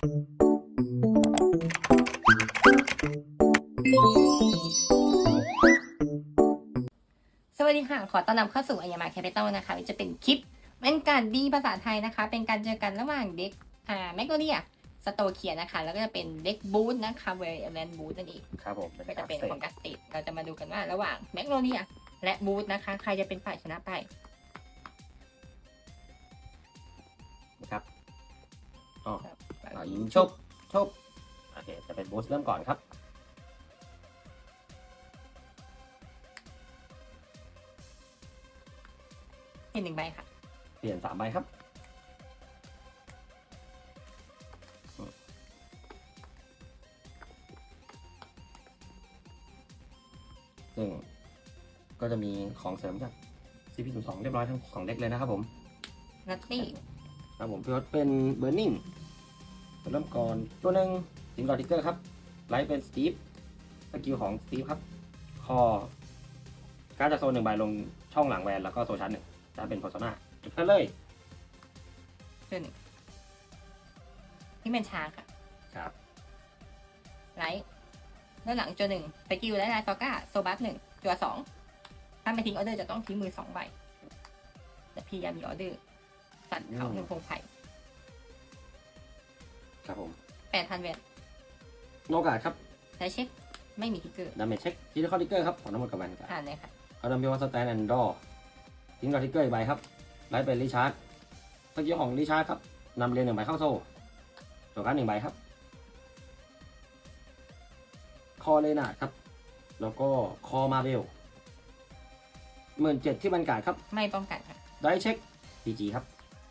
สวัสดีค่ะ ขอต้อนรับเข้าสู่อัยมาแคปิตอลนะคะจะเป็นคลิปเป็นการดีภาษาไทยนะคะ เป็นการเจอกันระหว่างเด็กอ่าแมกโนเลียสโตเคียนะคะ แล้วก็จะเป็นเด็กบูธนะคะเวร์แลนบูธนั่นเองครับผมก็จะเป็นของกัสติเราจะมาดูกันว่าระหว่างแมกโนเลียและบูธนะคะ ใครจะเป็นฝ่ายชนะไปนะครับอ๋อครับอ่า ยิงชบชบโอเคจะเป็นบูสเริ่มก่อนครับเห็นหนึ่งใบค่ะ เปลี่ยนสามใบครับอืมซึ่งก็จะมีของเสริมจาก CP02 เรียบร้อยทั้งสองเด็กเลยนะครับผมนัตตี้ครับผมพี่วศเป็นเบอร์นิง เริ่มก่อนตัวหนึ่งสิงลอติเกอร์ครับไลท์เป็นสตีฟสกิลของสตีฟครับคอการดจะโซนหนึ่งใบลงช่องหลังแวนแล้วก็โซชันหนึ่งจะเป็นโพสนาจุดเพิ่มเลยเพื่อนหนึ่งที่เป็นชาค่ะครับไลท์ด้านหลังจัวหนึ่งไปกิวและนายซอก้าโซบัสหนึ่งจัวสองถ้าไม่ทิ้งออเดอร์จะต้องทิ้งมือสองใบแต่พี่ยามีออเดอร์ตัดเขาหนึ่งพงไผ่ ครับผมแปดพันแวนโนกาสครับและเช็ค ไม่มีทิกเกอร์ดาเมจเช็คคิดคอติเกอร์ครับของทั้งหมดกับแวนครับผ่านเลยค่ะ เอาดัมเบลสแตนแอนด์ดอทิ้งลอติเกอร์อีกใบครับไลท์เป็นริชาร์ดสกิลของริชาร์ดครับนำเรียนหนึ่งใบเข้าโซ่โจการดหนึ่งใบครับ คอเลนาดครับ แล้วก็คอมาเบลหมื่นเจ็ดที่บรรกาศครับ ไม่ป้องกันค่ะ ได้เช็ค PG ครับ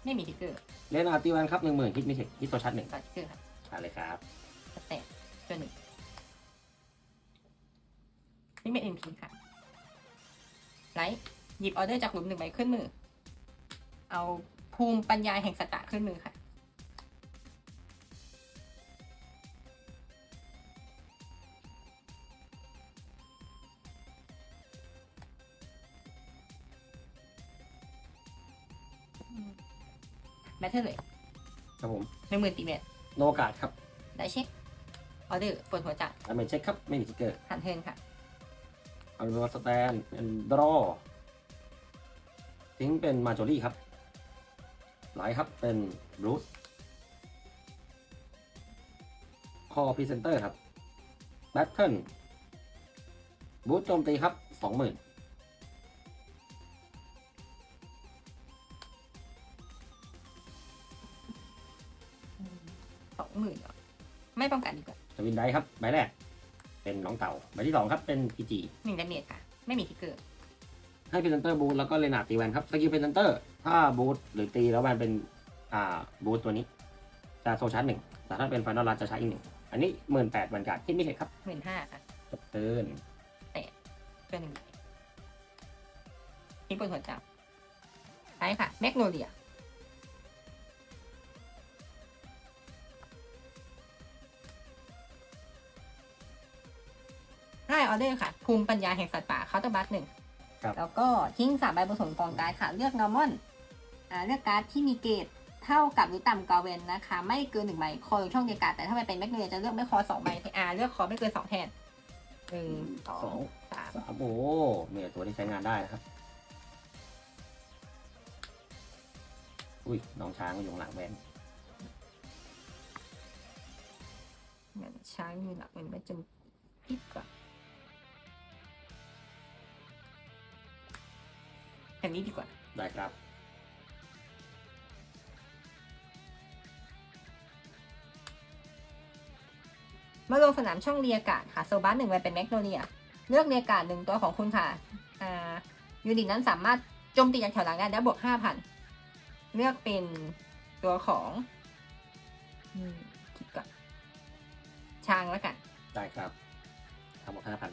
ไม่มีทิกเกอร์ เลนาตีแวนครับหนึ่งหมื่นฮิตมิเทคฮิตตัวชัดหนึ่งตัดทิกเกอร์ค่ะอ่านเลยครับสแตทจัวหนึ่งนี่เป็นเอ็นพีค่ะไลท์หยิบออเดอร์จากหลุมหนึ่งใบขึ้นมือ เอาภูมิปัญญาแห่งสตะขึ้นมือค่ะ แบตเทอร์เลยครับผมหนึ่งหมื่นตีเมตรโนกาสครับได้เช็คออเดอร์ปวดหัวจัดดาเมจเช็คครับ ไม่มีทิกเกอร์หันเทิร์นค่ะ เอาเป็นว่าสแตนเป็นดรอทิ้งเป็นมาจอรี่ครับไลท์ครับเป็นบรูซคอพรีเซนเตอร์ครับแบทเทิลบูทโจมตีครับสองหมื่น หมื่นไม่ป้องกันดีกว่าสวินได้ครับใบแรก เป็นน้องเต่าใบที่สองครับเป็นพีจีหนึ่งดาเมจค่ะ ไม่มีทิกเกอร์ให้พรีเซนเตอร์บูทแล้วก็เลนาตีแวนครับสกิลพรีเซนเตอร์ ถ้าบูทหรือตีแล้วแวนเป็นอ่าบูทตัวนี้จะโซชาร์จหนึ่งแต่ถ้าเป็นไฟนอลรัจะใช้อีกหนึ่งอันนี้หมื่นแปดบรรกาศคิดไม่เห็นครับหมื่นห้าค่ะจบเทิร์นตัวหนึ่งทิ้งบนหัวจับใช่ค่ะแมกโนเลีย ไล่ออเดอร์ค่ะ ภูมิปัญญาแห่งสัตว์ป่าเคาน์เตอร์บัสหนึ่งครับ แล้วก็ทิ้งสามใบบนสนกองการ์ดค่ะ เลือกนอร์มอนอ่าเลือกการ์ดที่มีเกรดเท่ากับหรือต่ำกว่าเวนนะคะ ไม่เกินหนึ่งใบคออยู่ช่องเดียวกันแต่ถ้ามันเป็นแมกโนเลียจะเลือกไม่คอสองใบอ่าเลือกคอไม่เกินสองแทนหนึ่งสอสองงสามสามโอ้เนี่ยตัวนี้ใช้งานได้นะครับ อุ้ยน้องช้างอยู่ข้างหลังแวนเหมือนช้างอยู่หลักมันไม่จำพิษกว่า อันนี้ดีกว่า ได้ครับ มาลงสนามช่องเรียกาดค่ะโซบัสหนึ่งไว้เป็นแมกโนเลีย เลือกเรียกาดหนึ่งตัวของคุณค่ะ อ่า ยูนิตนั้นสามารถโจมตีจากแถวหลังได้ได้บวกห้าพัน เลือกเป็นตัวของอืมคิดก่อนช้างแล้วกัน ได้ครับทำหมดห้าพัน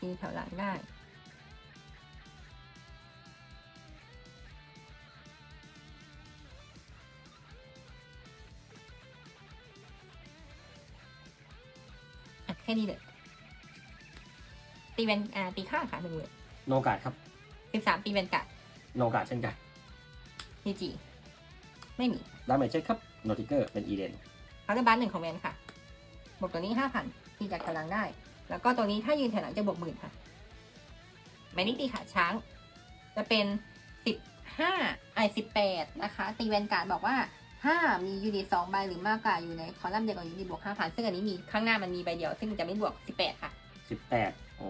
ตีแถวหลังได้ ค่นี้เลยตีเป็นอ่าตีข้างค่ะหนึ่งหมื่นโนกาสครับสิบสามตีเป็นกัดโนกาสเช่นกันพีจีไม่มีเบดาเมจเช็คครับโนติเกอร์เป็นอีเดนเขาได้บัสหนึ่งของแวนค่ะบวกตัวนี้ห้าพันตีจากกำลังได้ แล้วก็ตัวนี้ถ้ายืนแถวหลังจะบวกหมื่นค่ะแมนิตีขาช้าง จะเป็นสิบห้าไอสิบแปดนะคะ ตีแวนการ์ดบอกว่า ถ้ามียูนิตสองใบหรือมากกว่าอยู่ในคอลัมน์เดียวกับยูนิตบวกห้าพันซึ่งอันนี้มีข้างหน้ามันมีใบเดียว ซึ่งจะไม่บวกสิบแปดค่ะ สิบแปดโอ้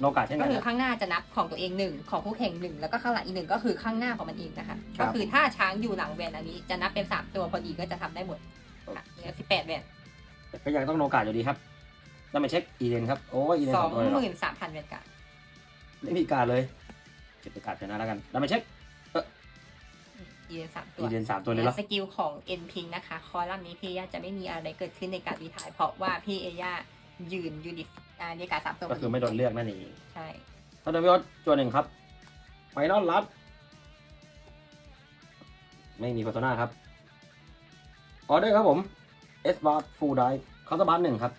โนกาเช่นก็กันคือนะ ข้างหน้าจะนับของตัวเองหนึ่งของคู่แข่งหนึ่งแล้วก็ข้างหลังอีกหนึ่งก็คือข้างหน้าของมันเองนะคะครัก็บคือถ้าช้างอยู่หลังแวนอันนี้จะนับเป็นสามตัวพอดีก็จะทำได้หมดค่ะเหลือสิบแปดแวนแต่ก็ยังต้องโนกาอยู่ดีครับดาเมจเช็คอีเดนครับ โอ้ยอีเดนสสอองงตัวเลยเหรอ หมื่นสามพันแวนการ์ดไม่มีการเลยเก็บไปการดชนะแล้วกันดาเมจเช็ค อีเดนสามตัวอีเดนสามตัวเลยเหรอและสกิลของเอ็นพิงนะคะ คอลัมน์นี้พี่เอย่าจะไม่มีอะไรเกิดขึ้นในการรีทาย เพราะว่าพี่เอย่ายืนยูนิตอ่าเรียกการดสามตัวก็คือไม่โดนเลือกนั่นเองใช่ท่านนายศตัวหนึ่งครับ ไฟนอลลัดไม่มีโฆษณาครับ ออเดอร์ครับผมเอสบาร์ฟูลไดคาร์ตบัสหนึ่งครับ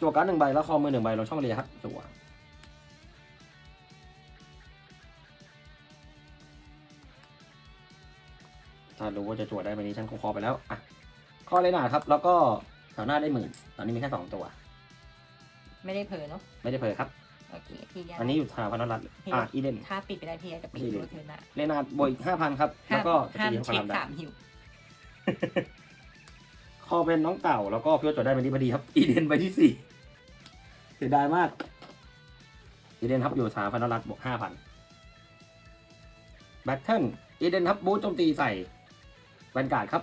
จั่วการ์ดหนึ่งใบแล้วคอมือหนึ่งใบลงช่องเรียครับจั่ว ถ้ารู้ว่าจะจั่วได้วันนี้ฉันคงคอไปแล้วอะข้อเลยหนาครับ แล้วก็แถวหน้าได้หมื่นตอนนี้มีแค่สองตัว ไม่ได้เพอเนาะไม่ได้เพลครับ โอเคพี่เอย่าอันนี้อยู่ทางพันรัตน์อะอีเดน ถ้าปิดไปได้พี่เอย่าจะปิดอีเดน ตัวเธอหน้าเลนาดบวกอีกห้าพันครับแล้วก็ห้ามจะเช็ตีคทั้งพลังได้สามหิวคอเป็นน้องเต่าแล้วก็พี่ว่าจดได้เป็นที่พอดีครับ อีเดนไปที่สี่เสียดายมากอีเดนครับอยู่สามพันรัตน์บวกห้าพันแบทเทิลอีเดนครับบูทโจมตีใส่แวนการ์ดครับ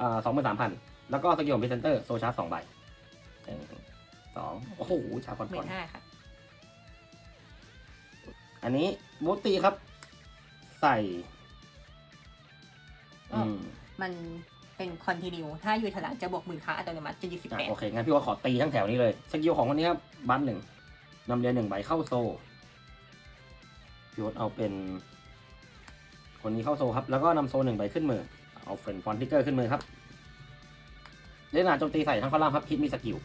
อ่าสองหมื่นสามพันแล้วก็สกิลของพรีเซนเตอร์โซชาร์จสองใบหนึ่งสองโอ้โหชาร์จก่อนหมื่ก่อนนห้าค่ะอันนี้บูทตีครับ ใส่อืมมันเป็นคอนติเนียถ้าอยู่แถวหลังจะบวกหมื่นครั้งอัตโนมัติจะอยู่สิบอะแปดโอเค งั้นพี่ว่าขอตีทั้งแถวนี้เลยสกิลของคนนี้ครับบันหนึ่งนำเรียนหนึ่งใบเข้าโซพี่วดเอาเป็น คนนี้เข้าโซครับ แล้วก็นำโซหนึ่งใบขึ้นมือ เอาเฟรนฟอนติเกอร์ขึ้นมือครับเลนาโจมตีใส่ทั้งข้อล่างครับฮิตมีสกิล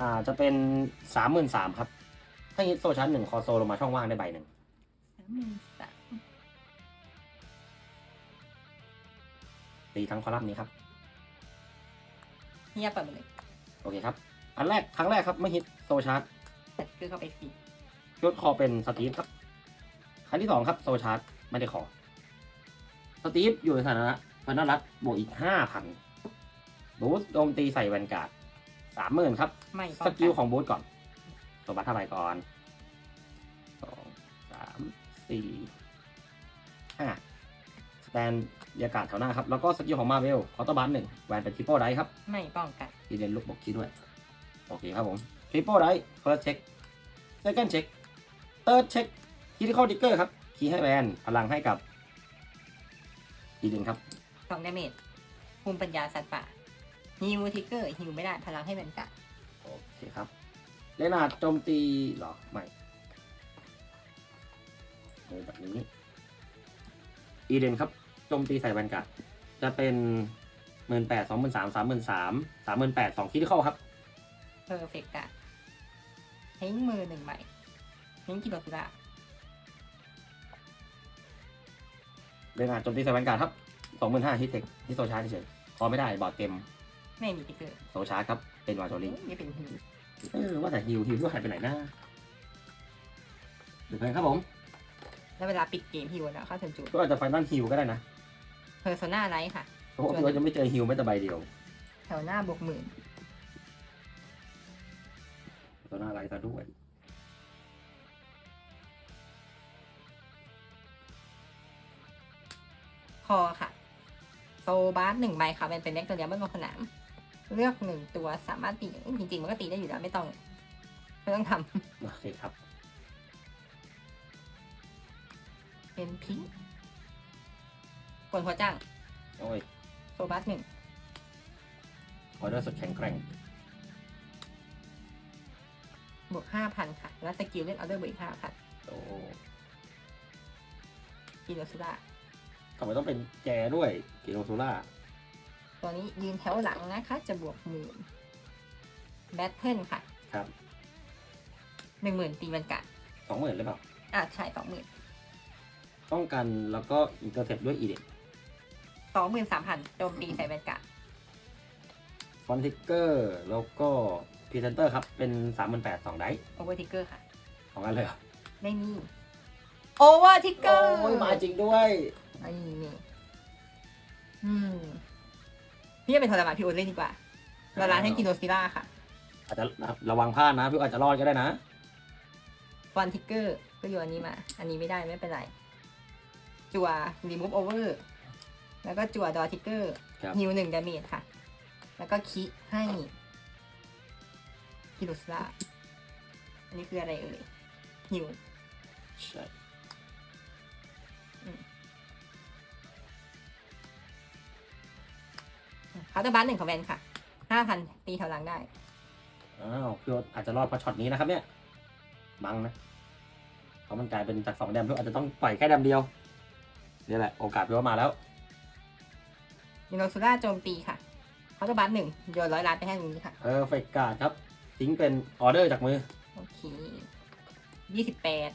อ่าจะเป็นสามหมื่นสามครับ ถ้าฮิตโซชั้นหนึ่งคอโซลงมาช่องว่างได้ใบหนึ่งสามหมื่นสามตีทั้งคอลัมน์นี้ครับเฮียเปิดมาเลยโอเคครับ อันแรกครั้งแรกครับไม่ฮิตโซชาร์จแต่คือเข้าไปสี่ยศคอเป็นสตีฟครับ ครั้งที่สองครับโซชาร์จไม่ได้คอสตีฟอยู่ในสถานะ ฟันนรัตบวกอีกห้าพันบูสโจมตีใส่แวนการ์ดสามหมื่นครับ ไม่ป้สองกิลกันของบูสก่อนตัวบัตรเท่าไหร่ก่อนสองสามสี่ห้าสแตนยากาศแถวหน้าครับ แล้วก็สกิลของมาเวลคอร์ตบัตหนึ่งแวนเป็นทริปเปิลไดครับไม่ป้องกันทีเรียนลูกบอกคีย์ด้วย โอเคครับผมทริปเปิลไดเฟิร์สเช็คเซคันด์เช็คเติร์ดเช็คคีย์ที่เข้าดิกเกอร์ครับคีย์ให้แวนพลังให้กับอีเดนครับ สองดาเมจภูมิปัญญาสัตว์ป่าฮิวทิกเกอร์ฮิวไม่ได้พลังให้เป็นกะโอเคครับเลนาร์ดโจมตีเหรอไม่โอ้แบบนี้ อีเดนครับโจมตีใส่แวนการ์ดจะเป็นหมื่นแปดสองหมื่นสามสามหมื่นสามสามหมื่นแปดสองคีย์ที่เข้าครับเพอร์เฟกกะทิ้งมือหนึ่งใบทิ้งกิโลสุระเลนาร์ดโจมตีใส่แวนการ์ดครับ สองหมื่นห้าฮิตเทคฮิตโซชาร์จเฉยๆพอไม่ได้บอร์ดเต็มไม่มีทิกเกอร์โซชาร์จครับ เป็นวาโจลิงไม่เป็นฮิวเออว่าแต่ฮิวฮิวที่หายไปไหนนะหรือไงครับผม แล้วเวลาปิดเกมฮิวแล้วเข้าเทิร์นจูก็อาจจะไฟนอลฮิวก็ได้นะเพอร์โซนาไลท์ค่ะเพราะว่าพี่ว่าจะไม่เจอฮิวไม่แต่ใบเดียว แถวหน้าบวกหมื่นตัวหน้าไรซะด้วยคอค่ะโซ บาร์หนึ่งใบค่ะเป็นเป็นเล็กตัวเดียวไม่ลงสนาม เลือกหนึ่งตัวสามารถตีจริงๆมันก็ตีได้อยู่แล้วไม่ต้องไม่ต้องทโอเคครับำเป็นพิงค์กดหัวจ้างโอ้ยโซบาร์หนึ่งออเดอร์สุดแข็งแกร่ง บวกห้าพันค่ะ แล้วสกิลเล่นออเดอร์บวกอีกห้าพันโอ้กิโลซูล่า ทำไมต้องเป็นแจด้วยกิโลโซล่าตัวนี้ยืนแถวหลังนะคะ จะบวกหมื่นแบทเทิลค่ะครับหนึ่งหมื่นตีบรรกาศสองหมื่นหรือเปล่าอะใช่สองหมื่นป้องกันแล้วก็อินเตอร์เซปด้วยอีเดสองหมื่นสามพันโจมตีใส่แวนการ์ดฟอนติกเกอร์แล้วก็พรีเซนเตอร์ครับ เป็นสามหมื่นแปดสองไดส์โอเวอร์ทิกเกอร์ค่ะของกันเลยเหรอไม่มีโอเวอร์ทิกเกอร์ โอ้ยมาจริงด้วย ไอ้นี่อืมพี่จะเป็นทรมานพี่โอ๊ตเล่นดีกว่าละลานให้กินโดซิล่าค่ะ อาจจะระวังพลาดนะ พี่อาจจะรอดก็ได้นะฟอนทิกเกอร์ก็โยนอันนี้มา อันนี้ไม่ได้ไม่เป็นไร จัวรีมูฟโอเวอร์แล้วก็จัวดอทิกเกอร์ครับฮิวหนึ่งดาเมจค่ะ แล้วก็คิให้กิโลสลาอันนี้คืออะไรเอ่ยฮิว ใช่ คาร์ดบัสหนึ่งของแวนค่ะห้าพันตีแถวหลังได้ อ้าวพี่อาจจะรอดเพราะช็อตนี้นะครับเนี่ย บังนะ เพราะมันกลายเป็นจากสองแดมพี่อาจจะต้องปล่อยแค่แดมเดียว นี่แหละ โอกาสพี่ว่ามาแล้วมิโนซูล่าโจมตีค่ะคาร์ดบัสหนึ่งโยนร้อยล้านไปให้ตรงนี้ค่ะ เออเฟกการ์ดครับ ทิ้งเป็นออเดอร์จากมือ โอเคยี่สิบแปด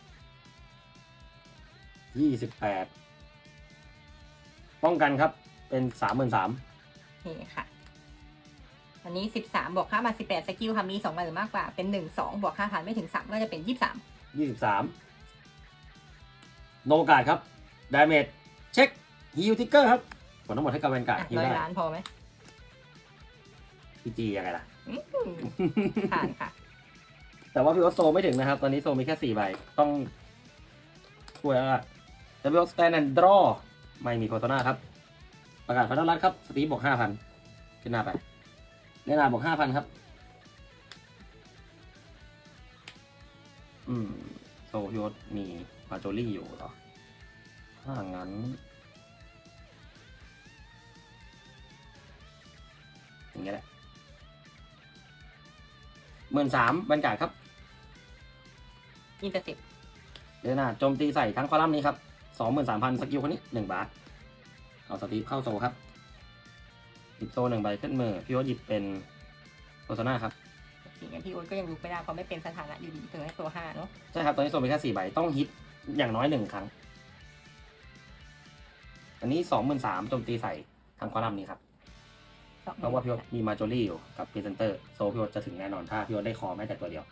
ยี่สิบแปด ป้องกันครับ เป็นสามหมื่นสาม โอเคค่ะอันนี้สิบสามบวกห้ามาสิบแปดสกิลค่ะ มีสองใบหรือมากกว่า เป็นหนึ่งสองบวกห้าพันไม่ถึงสามก็จะเป็นยี่สิบสามยี่สิบสามโนกาดครับดาเมจเช็คฮิวทิกเกอร์ครับผลทั้งหมดให้กับแวนการ์ดฮิวร้อยได้ล้านพอไหมพีจียังไงล่ะ อืมผ่านค่ะ แต่ว่าพี่โอตโซไม่ถึงนะครับ ตอนนี้โซมีแค่สี่ใบ ต้องช่วยแล้วล่ะแต่พี่โอตสแตนแอนด์ดรอไม่มีโคโตนาครับ ประกาศพันธรัฐครับ สตีฟบวกห้าพันขึ้นหน้าไปเนนาบวกห้าพันครับ อืม โซพี่โอตมีมาโจลี่อยู่เหรอ ถ้างั้น อย่างเงี้ยแหละหมื่นสามบรรยากาศครับอินเตอร์เซ็ปเดยวนะโจมตีใส่ทั้งคอลัมน์นี้ครับสองหมื่นสามพันสกิลคนนี้หนึ่งบาท เอาสตีฟเข้าโซครับ หยิบโซหนึ่งใบขึ้นมือ พี่โอ๊ตหยิบเป็นโซโซนาครับสิ่งนั้นพี่โอ๊ตก็ยังลุกไม่ได้เพราะไม่เป็นสถานะอยู่ดีถึงให้ตัวห้าเนาะใช่ครับตอนนี้โซมีแค่สี่ใบต้องฮิตอย่างน้อยหนึ่งครั้ง อันนี้สองหมื่นสามโจมตีใส่ทั้งคอลัมน์นี้ครับสองเพราะว่าพี่โอ๊ตมีมาโจลี่อยู่กับพรีเซนเตอร์ โซพี่โอ๊ตจะถึงแน่นอนถ้าพี่โอ๊ตได้คอแม้แต่ตัวเดียว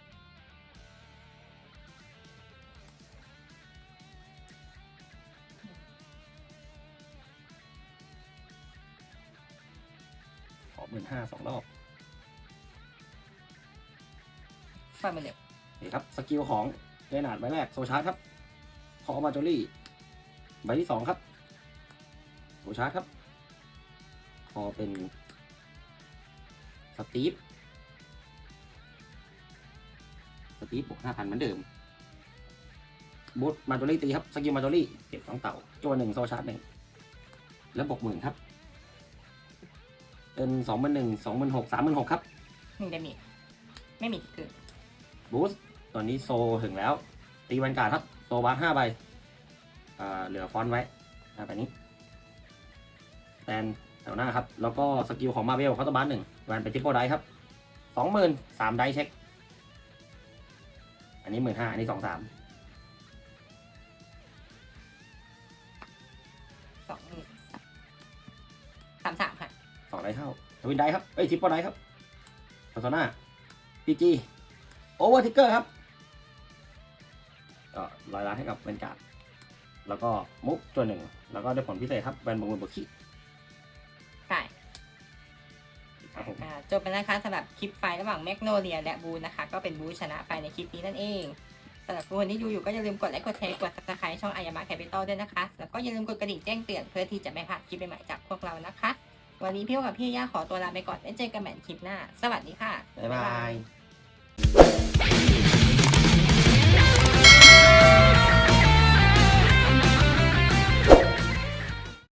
หมื่นห้าสองรอบฟันมาเร็วนี่ครับสกิลของเรนาร์ดใบแรกโซชาร์จครับ ขอมาโจลี่ใบที่สองครับโซชาร์จครับพอเป็นสตีฟสตีฟบวกห้าพันเหมือนเดิมบูทมาโจลี่ตีครับสกิลมาโจลี่เก็บสองเต่าจวนหนึ่งโซชาร์จหนึ่งแล้วบวกหมื่นครับ เป็นสองหมื่นหนึ่งสองหมื่นหกสามหมื่นหกครับหนึ่งดาเมจไม่มีคือบูสต์ตอนนี้โซถึงแล้ว ตีแวนการ์ดครับ โซบาร์ห้าใบอ่าเหลือฟอนต์ไว้ห้าใบนี้แตนแถวหน้าครับ แล้วก็สกิลของมาเวลเขาตบาร์หนึ่งแวนเป็นทิปโปไดครับสองหมื่นสามไดเช็ค อันนี้หมื่นห้าอันนี้สองสาม องไดเข้าทวินไดครับเอ้ยทิปโปไดครับโซโซนาพีจีโอเวอร์ทิกเกอร์ครับก็ร้อยล้านให้กับแวนการ์ดแล้วก็มุกตัวหนึ่ง แล้วก็ได้ผลพิเศษครับแวนบงบนบุคิใช่ครับผมอ่าจบไปนะคะสำหรับคลิปไฟล์ระหว่างแมกโนเลียและบูนะคะ ก็เป็นบูชนะไปในคลิปนี้นั่นเองสำหรับคนที่ดูอยู่ก็อย่าลืมกดไลค์กดแชร์กด subscribe ช่องอายามะแคปิตอลด้วยนะคะ แล้วก็อย่าลืมกดกระดิ่งแจ้งเตือนเพื่อที่จะไม่พลาดคลิปใหม่ๆจากพวกเรานะคะ วันนี้พี่กับพี่ย่าขอตัวลาไปก่อนไล้เจอกันใหม่คลิปหน้า สวัสดีค่ะ บ๊ายบาย